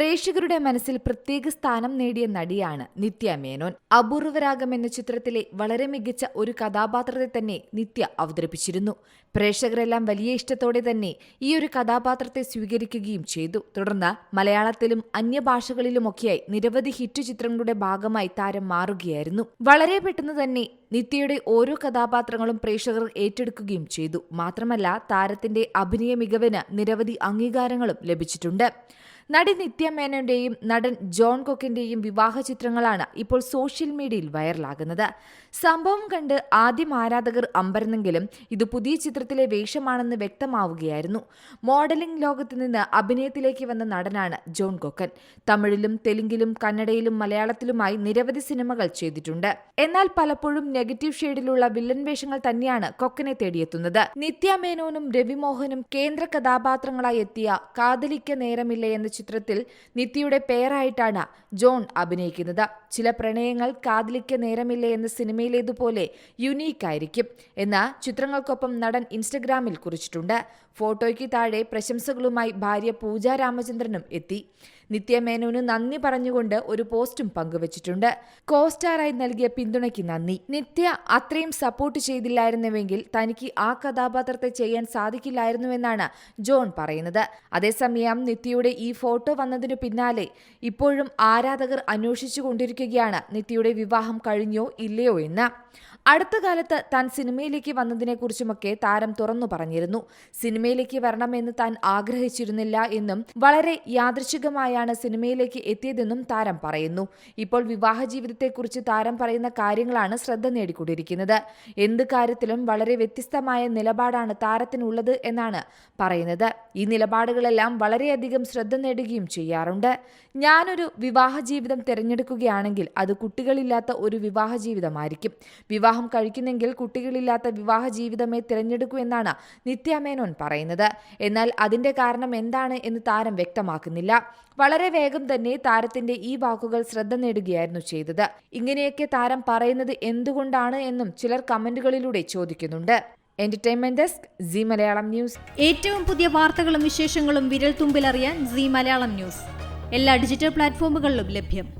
പ്രേക്ഷകരുടെ മനസ്സിൽ പ്രത്യേക സ്ഥാനം നേടിയ നടിയാണ് നിത്യ മേനോൻ. അപൂർവരാഗം എന്ന ചിത്രത്തിലെ വളരെ മികച്ച ഒരു കഥാപാത്രത്തെ തന്നെ നിത്യ അവതരിപ്പിച്ചിരുന്നു. പ്രേക്ഷകരെല്ലാം വലിയ ഇഷ്ടത്തോടെ തന്നെ ഈ ഒരു കഥാപാത്രത്തെ സ്വീകരിക്കുകയും ചെയ്തു. തുടർന്ന് മലയാളത്തിലും അന്യഭാഷകളിലുമൊക്കെയായി നിരവധി ഹിറ്റ് ചിത്രങ്ങളുടെ ഭാഗമായി താരം മാറുകയായിരുന്നു. വളരെ പെട്ടെന്ന് തന്നെ നിത്യയുടെ ഓരോ കഥാപാത്രങ്ങളും പ്രേക്ഷകർ ഏറ്റെടുക്കുകയും ചെയ്തു. മാത്രമല്ല താരത്തിന്റെ അഭിനയ മികവിന് നിരവധി അംഗീകാരങ്ങളും ലഭിച്ചിട്ടുണ്ട്. നടി നിത്യ മേനോന്റെയും നടൻ ജോൺ കൊക്കിന്റെയും വിവാഹ ചിത്രങ്ങളാണ് ഇപ്പോൾ സോഷ്യൽ മീഡിയയിൽ വൈറലാകുന്നത്. സംഭവം കണ്ട് ആദ്യം ആരാധകർ അമ്പരന്നെങ്കിലും ഇത് പുതിയ ചിത്രത്തിലെ വേഷമാണെന്ന് വ്യക്തമാവുകയായിരുന്നു. മോഡലിംഗ് ലോകത്ത് നിന്ന് അഭിനയത്തിലേക്ക് വന്ന നടനാണ് ജോൺ കൊക്കൻ. തമിഴിലും തെലുങ്കിലും കന്നഡയിലും മലയാളത്തിലുമായി നിരവധി സിനിമകൾ ചെയ്തിട്ടുണ്ട്. എന്നാൽ പലപ്പോഴും നെഗറ്റീവ് ഷെയ്ഡിലുള്ള വില്ലൻ വേഷങ്ങൾ തന്നെയാണ് കൊക്കനെ തേടിയെത്തുന്നത്. നിത്യ മേനോനും രവിമോഹനും കേന്ദ്ര കഥാപാത്രങ്ങളായി എത്തിയ കാതലിക്ക നേരമില്ല എന്ന ചിത്രത്തിൽ നിത്യയുടെ പേരായിട്ടാണ് ജോൺ അഭിനയിക്കുന്നത്. ചില പ്രണയങ്ങൾ കാതലിക്ക നേരമില്ല എന്ന സിനിമയിലേതുപോലെ യുനീക്ക് ആയിരിക്കും എന്ന് ചിത്രങ്ങൾക്കൊപ്പം നടൻ ഇൻസ്റ്റഗ്രാമിൽ കുറിച്ചിട്ടുണ്ട്. ഫോട്ടോയ്ക്ക് താഴെ പ്രശംസകളുമായി ഭാര്യ പൂജ രാമചന്ദ്രനും എത്തി. നിത്യ മേനോന് നന്ദി പറഞ്ഞുകൊണ്ട് ഒരു പോസ്റ്റും പങ്കുവച്ചിട്ടുണ്ട്. കോസ്റ്റാറായി നൽകിയ പിന്തുണയ്ക്ക് നന്ദി. നിത്യ അത്രയും സപ്പോർട്ട് ചെയ്തില്ലായിരുന്നുവെങ്കിൽ തനിക്ക് ആ കഥാപാത്രത്തെ ചെയ്യാൻ സാധിക്കില്ലായിരുന്നുവെന്നാണ് ജോൺ പറയുന്നത്. അതേസമയം നിത്യയുടെ ഈ ഫോട്ടോ വന്നതിനു പിന്നാലെ ഇപ്പോഴും ആരാധകർ അന്വേഷിച്ചു കൊണ്ടിരിക്കുകയാണ് നിത്യയുടെ വിവാഹം കഴിഞ്ഞോ ഇല്ലയോ എന്ന്. അടുത്ത കാലത്ത് താൻ സിനിമയിലേക്ക് വന്നതിനെക്കുറിച്ചുമൊക്കെ താരം തുറന്നു പറഞ്ഞിരുന്നു. സിനിമയിലേക്ക് വരണമെന്ന് താൻ ആഗ്രഹിച്ചിരുന്നില്ല എന്നും വളരെ യാദൃശികമായാണ് സിനിമയിലേക്ക് എത്തിയതെന്നും താരം പറയുന്നു. ഇപ്പോൾ വിവാഹ ജീവിതത്തെക്കുറിച്ച് താരം പറയുന്ന കാര്യങ്ങളാണ് ശ്രദ്ധ നേടിക്കൊണ്ടിരിക്കുന്നത്. എന്ത് കാര്യത്തിലും വളരെ വ്യത്യസ്തമായ നിലപാടാണ് താരത്തിനുള്ളത് എന്നാണ് പറയുന്നത്. ഈ നിലപാടുകളെല്ലാം വളരെയധികം ശ്രദ്ധ നേടുകയും ചെയ്യാറുണ്ട്. ഞാനൊരു വിവാഹ ജീവിതം തിരഞ്ഞെടുക്കുകയാണെങ്കിൽ അത് കുട്ടികളില്ലാത്ത ഒരു വിവാഹ ജീവിതമായിരിക്കും വിവാഹം കഴിക്കുന്നെങ്കിൽ കുട്ടികളില്ലാത്ത വിവാഹ ജീവിതമേ തിരഞ്ഞെടുക്കൂ എന്നാണ് നിത്യ മേനോൻ പറയുന്നത്. എന്നാൽ അതിന്റെ കാരണം എന്താണ് എന്ന് താരം വ്യക്തമാക്കുന്നില്ല. വളരെ വേഗം തന്നെ താരത്തിന്റെ ഈ വാക്കുകൾ ശ്രദ്ധ നേടുകയായിരുന്നു ചെയ്തത്. ഇങ്ങനെയൊക്കെ താരം പറയുന്നത് എന്തുകൊണ്ടാണ് എന്നും ചിലർ കമന്റുകളിലൂടെ ചോദിക്കുന്നുണ്ട്. Entertainment desk Zee Malayalam news ഏറ്റവും പുതിയ വാർത്തകളും വിശേഷങ്ങളും വിരൽ തുമ്പിലറിയാൻ സി മലയാളം ന്യൂസ് എല്ലാ ഡിജിറ്റൽ പ്ലാറ്റ്ഫോമുകളിലും ലഭ്യം.